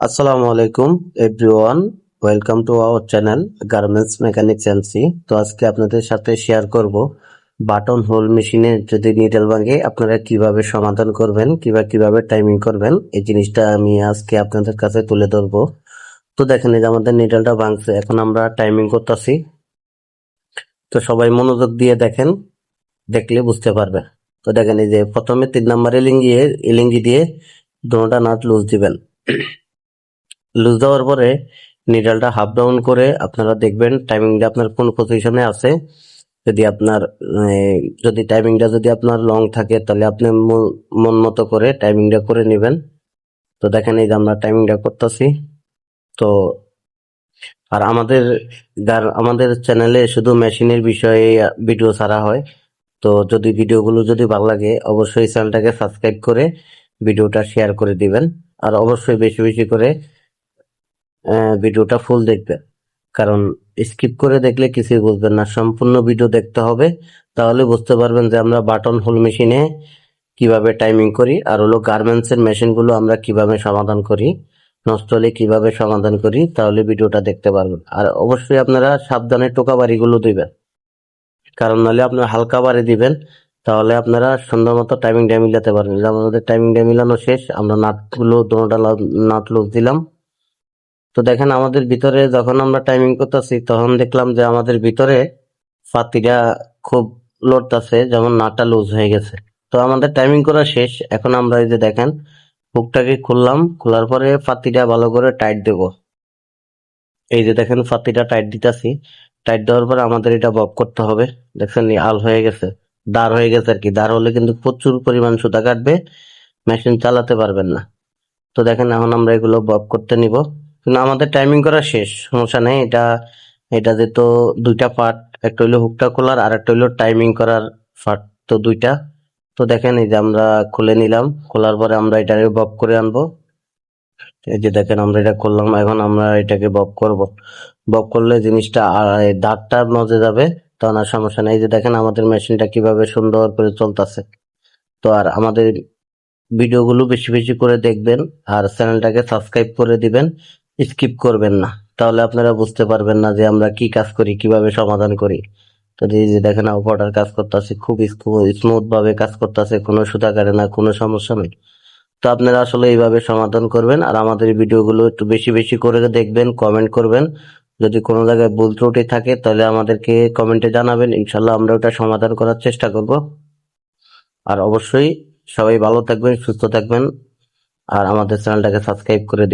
আসসালামু আলাইকুম everyone welcome to our channel garments mechanics NC তো আজকে আপনাদের সাথে শেয়ার করব বাটন হোল মেশিনে যদি নিডল ভাঙে, আপনারা কীভাবে সমাধান করবেন, কিংবা কীভাবে টাইমিং করবেন, এই জিনিসটা আমি আজকে আপনাদের কাছে তুলে ধরবো। তো দেখেন যে আমাদের নিডলটা ভাঙছে, এখন আমরা টাইমিং করতেছি। তো সবাই মনোযোগ দিয়ে দেখেন, দেখলে বুঝতে পারবে। তো দেখেন, এই যে প্রথমে তিন নাম্বার এলিঙ্গি এলিঙ্গি দিয়ে দোনোটা নাট লুজ দিবেন। লুজ দেওয়ার পরে নিডলটা হাফ ডাউন করে আপনারা দেখবেন টাইমিংটা আপনার কোন পজিশনে আছে। যদি আপনার যদি টাইমিংটা যদি আপনার লং থাকে, তাহলে আপনি মন- মতো করে টাইমিংটা করে নেবেন। তো দেখেন এই যে আমরা টাইমিংটা করতেছি। তো আর আমাদের আমাদের চ্যানেলে শুধু মেশিনের বিষয়ে ভিডিও ছাড়া হয়, তো যদি ভিডিওগুলো যদি ভালো লাগে, অবশ্যই চ্যানেলটাকে সাবস্ক্রাইব করে ভিডিওটা শেয়ার করে দিবেন। আর অবশ্যই বেশি বেশি করে ভিডিওটা ফুল দেখবেন কারণ স্কিপ করে দেখলে কিছুই বুঝবেন না। সম্পূর্ণ ভিডিও দেখতে হবে, তাহলে বুঝতে পারবেন যে আমরা বাটন হোল মেশিনে কীভাবে টাইমিং করি, আর হলো গার্মেন্টস এর মেশিনগুলো আমরা কীভাবে সমাধান করি, নষ্ট হলে কীভাবে সমাধান করি, তাহলে ভিডিওটা দেখতে পারবেন। আর অবশ্যই আপনারা সাবধানে টোকা বাড়িগুলো দিবেন। কারণ নাহলে আপনারা হালকা বাড়ি দিবেন, তাহলে আপনারা সুন্দর মতো টাইমিংটা মিলাতে পারবেন। আমাদের টাইমিংটা মিলানো শেষ, আমরা নাটগুলো দুটা নাট লুজ দিলাম। তো দেখেন আমাদের ভিতরে যখন আমরা টাইমিং করতেছি, তখন দেখলাম যে আমাদের ভিতরে ফাতিটা খুব লড়তাছে, যেমন নাটটা লুজ হয়ে গেছে। তো আমাদের টাইমিং করা শেষ। এখন আমরা এই যে দেখেন হুকটাকে খুললাম। খোলার পরে ফাতিটা ভালো করে টাইট দেব। এই যে দেখেন ফাতিটা টাইট দিতেছি। টাইট দেওয়ার পরে আমাদের এটা বব করতে হবে। দেখছেন আল হয়ে গেছে। দাঁড় হয়ে গেছে আর কি। দাঁড় হলে কিন্তু প্রচুর পরিমাণ সুতা কাটবে। মেশিন চালাতে পারবেন না। তো দেখেন, এখন আমরা এগুলো বব করতে নিব। কিন্তু আমাদের টাইমিং করা শেষ, সমস্যা নেই, এটা এটা তো দুইটা পার্ট একটা হইল হুকটা খোলার আর একটা হইল টাইমিং করার পার্ট তো দুইটা। তো দেখেন, এই যে আমরা খুলে নিলাম, খোলার পরে আমরা এটাকে বব করে আনব। এই যে দেখেন, আমরা এটা করলাম এখন আমরা এটাকে বব করব। বব করলে জিনিসটা দাঁতটা মজে যাবে তখন আর সমস্যা নেই। যে দেখেন, আমাদের মেশিনটা কীভাবে সুন্দর করে চলতেছে। তো আর আমাদের ভিডিওগুলো বেশি বেশি করে দেখবেন, আর চ্যানেলটাকে সাবস্ক্রাইব করে দিবেন স্কিপ করবেন না। তাহলে আপনারা বুঝতে পারবেন না যে আমরা কি কাজ করি, কীভাবে সমাধান করি। তো এই যে দেখেন অপারেটর কাজ করতেছে, খুব স্মুথ ভাবে কাজ করতেছে, কোনো সুতা কাটে না, কোনো সমস্যা নেই। তো আপনারা আসলে এইভাবে সমাধান করবেন আর আমাদের ভিডিওগুলো একটু বেশি বেশি করে দেখবেন কমেন্ট করবেন। যদি কোনো জায়গায় ভুল ত্রুটি থাকে, তাহলে আমাদেরকে কমেন্টে জানাবেন। ইনশাল্লাহ আমরা ওটা সমাধান করার চেষ্টা করব। আর অবশ্যই সবাই ভালো থাকবেন, সুস্থ থাকবেন। আর আমাদের চ্যানেলটাকে সাবস্ক্রাইব করে